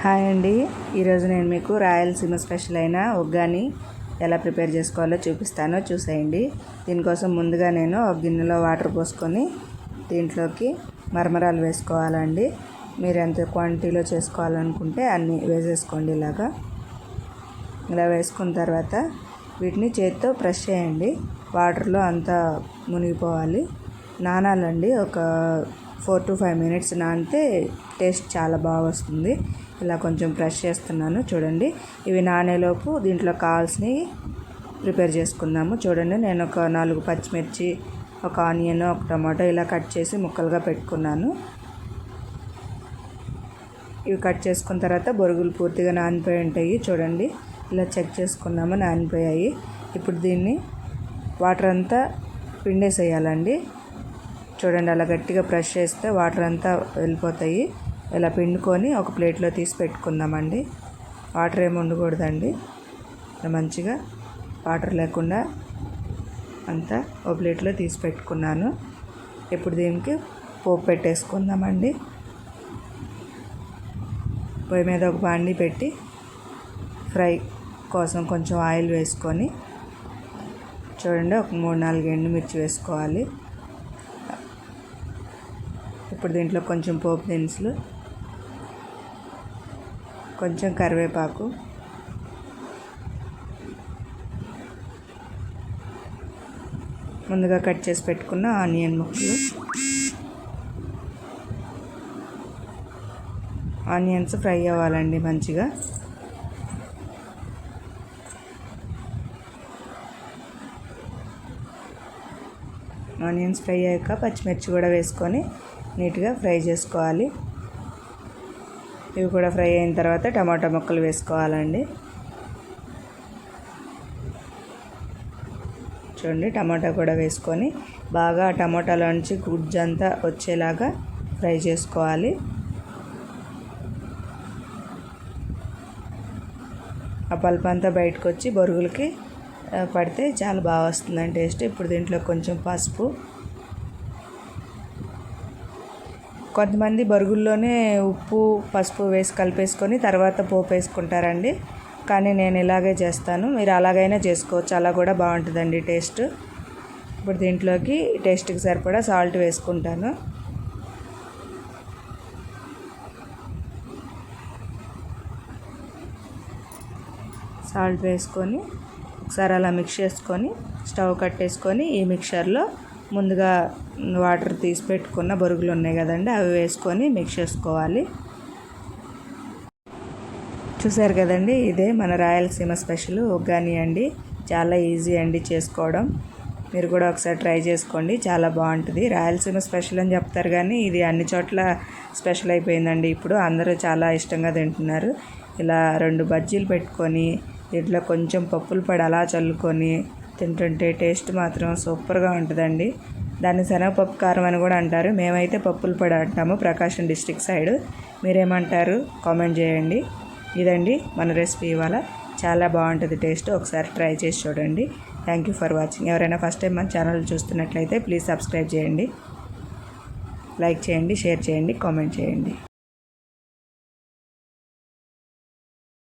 Hi అండి. ఈరోజు నేను మీకు రాయలసీమ స్పెషల్ అయిన ఒగ్గాని ఎలా ప్రిపేర్ చేసుకోవాలో చూపిస్తానో. చూసేయండి. దీనికోసం ముందుగా నేను ఒక గిన్నెలో వాటర్ పోసుకొని దీంట్లోకి మరమరాలు వేసుకోవాలండి. మీరు ఎంత క్వాంటిటీలో చేసుకోవాలనుకుంటే అన్నీ వేసేసుకోండి ఇలాగా. ఇలా వేసుకున్న తర్వాత వీటిని చేతితో ప్రెస్ చేయండి. వాటర్లో అంతా మునిగిపోవాలి. నానాలండి. ఒక ఫోర్ టు ఫైవ్ మినిట్స్ నానితే టేస్ట్ చాలా బాగా వస్తుంది. ఇలా కొంచెం బ్రష్ చేస్తున్నాను చూడండి. ఇవి నానేలోపు దీంట్లో కావాల్సినవి ప్రిపేర్ చేసుకుందాము. చూడండి నేను ఒక నాలుగు పచ్చిమిర్చి ఒక ఆనియన్ ఒక టమాటో ఇలా కట్ చేసి ముక్కలుగా పెట్టుకున్నాను. ఇవి కట్ చేసుకున్న తర్వాత బొరుగులు పూర్తిగా నానిపోయి ఉంటాయి చూడండి. ఇలా చెక్ చేసుకున్నాము నానిపోయాయి. ఇప్పుడు దీన్ని వాటర్ అంతా పిండేసేయాలండి. చూడండి అలా గట్టిగా ప్రెష్ చేస్తే వాటర్ అంతా వెళ్ళిపోతాయి. ఇలా పిండుకొని ఒక ప్లేట్లో తీసి పెట్టుకుందామండి. వాటర్ ఏమి ఉండకూడదండి. ఇలా మంచిగా వాటర్ లేకుండా అంతా ఒక ప్లేట్లో తీసి పెట్టుకున్నాను. ఇప్పుడు దీనికి పోపు పెట్టేసుకుందామండి. పొయ్యి మీద ఒక బాండి పెట్టి ఫ్రై కోసం కొంచెం ఆయిల్ వేసుకొని చూడండి ఒక మూడు నాలుగు ఎండుమిర్చి వేసుకోవాలి. ఇప్పుడు దీంట్లో కొంచెం పోపు దినుసులు కొంచెం కరివేపాకు. ముందుగా కట్ చేసి పెట్టుకున్న ఆనియన్ ముక్కలు. ఆనియన్స్ ఫ్రై అవ్వాలండి మంచిగా. ఆనియన్స్ ఫ్రై అయ్యాక పచ్చిమిర్చి కూడా వేసుకొని నీట్గా ఫ్రై చేసుకోవాలి. ఇవి కూడా ఫ్రై అయిన తర్వాత టమాటా ముక్కలు వేసుకోవాలండి. చూడండి టమాటా కూడా వేసుకొని బాగా టమాటాలోంచి గుజ్జంతా వచ్చేలాగా ఫ్రై చేసుకోవాలి. ఆ పల్పు అంతా బయటకు వచ్చి బొరుగులకి పడితే చాలా బాగా వస్తుందండి టేస్ట్. ఇప్పుడు దీంట్లో కొంచెం పసుపు కొంతమంది బరుగుల్లోనే ఉప్పు పసుపు వేసి కలిపేసుకొని తర్వాత పోపు వేసుకుంటారండి. కానీ నేను ఇలాగే చేస్తాను. మీరు అలాగైనా చేసుకోవచ్చు. అలా కూడా బాగుంటుందండి టేస్ట్. ఇప్పుడు దీంట్లోకి టేస్ట్కి సరిపడా సాల్ట్ వేసుకుంటాను. సాల్ట్ వేసుకొని ఒకసారి అలా మిక్స్ చేసుకొని స్టవ్ కట్టేసుకొని ఈ మిక్చర్లో ముందుగా వాటర్ తీసి పెట్టుకున్న బొరుగులు ఉన్నాయి కదండి అవి వేసుకొని మిక్స్ చేసుకోవాలి. చూసారు కదండి ఇదే మన రాయలసీమ స్పెషల్ ఒగ్గాని అండి. చాలా ఈజీ అండి చేసుకోవడం. మీరు కూడా ఒకసారి ట్రై చేసుకోండి చాలా బాగుంటుంది. రాయలసీమ స్పెషల్ అని చెప్తారు కానీ ఇది అన్ని చోట్ల స్పెషల్ అయిపోయిందండి. ఇప్పుడు అందరూ చాలా ఇష్టంగా తింటున్నారు. ఇలా రెండు బజ్జీలు పెట్టుకొని దీంట్లో కొంచెం పప్పులు పడి అలా చల్లుకొని తింటుంటే టేస్ట్ మాత్రం సూపర్గా ఉంటుందండి. దాన్ని శనగపప్పు కారం అని కూడా అంటారు. మేమైతే పప్పుల పొడి అంటాము ప్రకాశం డిస్టిక్ సైడ్. మీరేమంటారు? కామెంట్ చేయండి. ఇదండి మన రెసిపీ ఇవాళ. చాలా బాగుంటుంది టేస్ట్. ఒకసారి ట్రై చేసి చూడండి. Thank you for watching. ఎవరైనా ఫస్ట్ టైం మన ఛానల్ చూస్తున్నట్లయితే ప్లీజ్ సబ్స్క్రైబ్ చేయండి. లైక్ చేయండి షేర్ చేయండి కామెంట్ చేయండి.